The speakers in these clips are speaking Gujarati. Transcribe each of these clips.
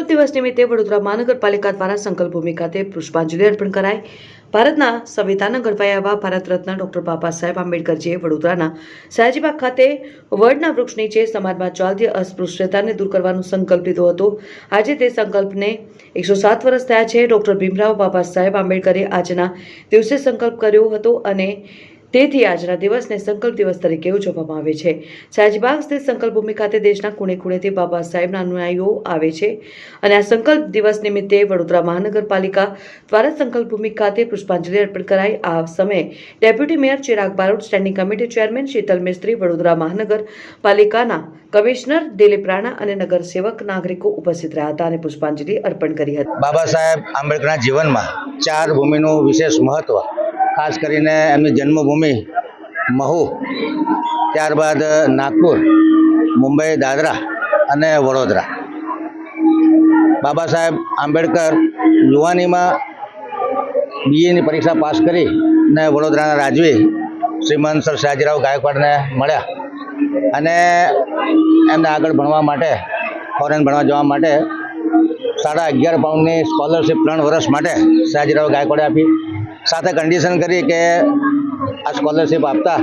સંકલ્પ દિવસ નિમિત્તે વડોદરા મહાનગરપાલિકા દ્વારા સંકલ્પ ભૂમિ ખાતે પુષ્પાંજલિ અર્પણ કરાઈ. ભારતના સંવિધાનના ઘડવાયા એવા ભારત રત્ન ડોક્ટર બાબા સાહેબ આંબેડકરજીએ વડોદરાના સયાજીબાગ ખાતે વડના વૃક્ષ નીચે સમાજમાં ચાલતી અસ્પૃશ્યતાને દૂર કરવાનો સંકલ્પ લીધો હતો. આજે તે સંકલ્પને એકસો સાત વર્ષ થયા છે. ડોક્ટર ભીમરાવ બાબા સાહેબ આંબેડકરે આજના દિવસે સંકલ્પ કર્યો હતો અને તેથી આજના દિવસને સંકલ્પ દિવસ તરીકે ઉજવવામાં આવે છે. સયાજીબાગ સ્થિત સંકલ્પ ખાતે દેશના ખૂણે ખૂણેથી બાબા સાહેબના અનુયાયીઓ આવે છે અને આ સંકલ્પ દિવસ નિમિત્તે વડોદરા મહાનગરપાલિકા દ્વારા સંકલ્પ ખાતે પુષ્પાંજલિ અર્પણ કરાઈ. આ સમયે deputy mayor Chirag Barot, standing committee chairman Sheetal Mistry, Vadodara મહાનગરપાલિકાના કમિશનર દિલીપ રાણા અને નગરસેવક નાગરિકો ઉપસ્થિત રહ્યા હતા અને પુષ્પાંજલિ અર્પણ કરી હતી. બાબા સાહેબ આંબેડકરના જીવનમાં ચાર ભૂમિનું વિશેષ મહત્ત્વ ખાસ કરીને એમની જન્મભૂમિ મહુ, ત્યારબાદ નાગપુર, મુંબઈ, દાદરા અને વડોદરા. બાબા સાહેબ આંબેડકર યુવાનીમાં બીએની પરીક્ષા પાસ કરી ને વડોદરાના રાજવી શ્રીમંત સર સયાજીરાવ ગાયકવાડને મળ્યા અને એમને આગળ ભણવા માટે ફોરેન ભણવા જવા માટે સાડા અગિયાર પાઉન્ડની સ્કોલરશિપ ત્રણ વર્ષ માટે સયાજીરાવ ગાયકવાડે આપી. સાથે કન્ડિશન કરી કે આ સ્કોલરશિપ આપતા.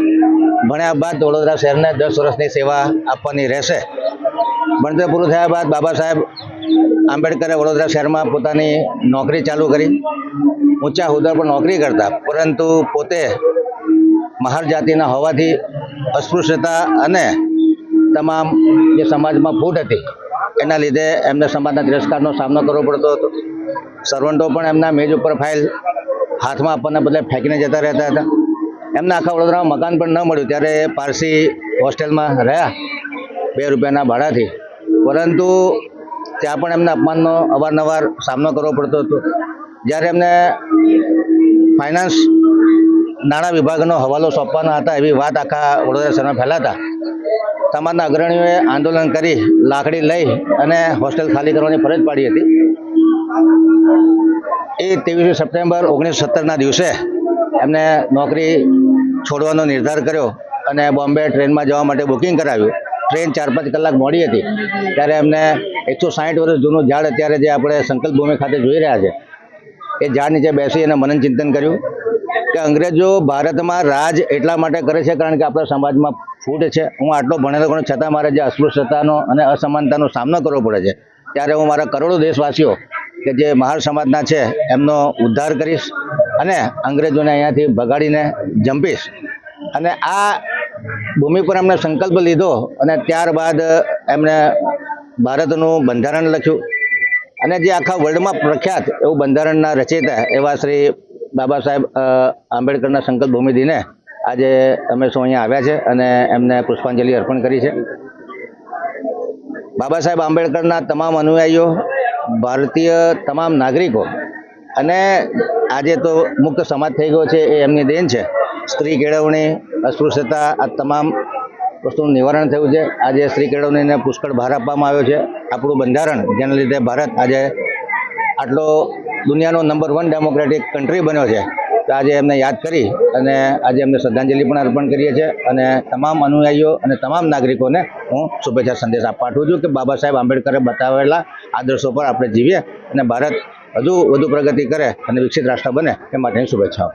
ભણ્યા બાદ વડોદરા શહેરને દસ વર્ષની સેવા આપવાની રહેશે. ભણતર પૂરું થયા બાદ બાબા સાહેબ આંબેડકરે વડોદરા શહેરમાં પોતાની નોકરી ચાલુ કરી. ઊંચા હોદ્દા પર નોકરી કરતા. પરંતુ પોતે મહાર જાતિના હોવાથી અસ્પૃશ્યતા અને તમામ જે સમાજમાં ફૂટ હતી, એના લીધે એમને સમાજના તિરસ્કારનો સામનો કરવો પડતો હતો. સર્વન્ટો પણ એમના મેજ ઉપર ફાઇલ હાથમાં આપવાના બદલે ફેંકીને જતા રહેતા હતા. એમને આખા વડોદરામાં મકાન પણ ન મળ્યું. ત્યારે પારસી હોસ્ટેલમાં રહ્યા બે રૂપિયાના ભાડાથી. પરંતુ ત્યાં પણ એમને અપમાનનો અવારનવાર સામનો કરવો પડતો હતો. જ્યારે એમને ફાઇનાન્સ નાણાં વિભાગનો હવાલો સોંપવાના હતા એવી વાત આખા વડોદરા શહેરમાં ફેલાતા તમામના અગ્રણીઓએ આંદોલન કરી લાકડી લઈ અને હોસ્ટેલ ખાલી કરવાની ફરજ પાડી હતી. એ ત્રેવીસમી સપ્ટેમ્બર ઓગણીસો સત્તરના દિવસે એમને નોકરી છોડવાનો નિર્ધાર કર્યો અને બોમ્બે ટ્રેનમાં જવા માટે બુકિંગ કરાવ્યું. ટ્રેન ચાર પાંચ કલાક મોડી હતી. ત્યારે એમને એકસો સાઠ વર્ષ જૂનું ઝાડ અત્યારે જે આપણે સંકલ્પ ભૂમિ ખાતે જોઈ રહ્યા છે, એ ઝાડ નીચે બેસી અને મનન ચિંતન કર્યું કે અંગ્રેજો ભારતમાં રાજ એટલા માટે કરે છે કારણ કે આપણા સમાજમાં ફૂટ છે. હું આટલો ભણેલો ગણો છતાં મારે જે અસ્પૃશ્યતાનો અને અસમાનતાનો સામનો કરવો પડે છે. ત્યારે હું મારા કરોડો દેશવાસીઓ કે જે મહાર સમાજના છે, એમનો ઉદ્ધાર કરીશ અને અંગ્રેજોને અહીંયાથી ભગાડીને જંપીશ. અને આ ભૂમિ પર એમણે સંકલ્પ લીધો અને ત્યારબાદ એમણે ભારતનું બંધારણ લખ્યું. અને જે આખા વર્લ્ડમાં પ્રખ્યાત એવું બંધારણના રચયિતા એવા શ્રી બાબા સાહેબ આંબેડકરના સંકલ્પ ભૂમિ દિને આજે અમે સૌ અહીંયા આવ્યા છે અને એમને પુષ્પાંજલિ અર્પણ કરી છે. બાબા સાહેબ આંબેડકરના તમામ અનુયાયીઓ ભારતીય તમામ નાગરિકો અને આજે તો મુક્ત સમાજ થઈ ગયો છે એ એમની દેન છે. સ્ત્રી કેળવણી, અસ્પૃશ્યતા, આ તમામ વસ્તુનું નિવારણ થયું છે. આજે સ્ત્રી કેળવણીને પુષ્કળ ભાર આપવામાં આવ્યો છે. આપણું બંધારણ, જેના લીધે ભારત આજે આટલો દુનિયાનો નંબર વન ડેમોક્રેટિક કન્ટ્રી બન્યો છે. તો આજે એમને યાદ કરી અને આજે એમને શ્રદ્ધાંજલિ પણ અર્પણ કરીએ છીએ. અને તમામ અનુયાયીઓ અને તમામ નાગરિકોને હું શુભેચ્છા સંદેશ પાઠવું છું કે બાબા સાહેબ આંબેડકરે બતાવેલા આદર્શો પર આપણે જીવીએ અને ભારત હજુ વધુ પ્રગતિ કરે અને વિકસિત રાષ્ટ્ર બને એ માટેની શુભેચ્છાઓ.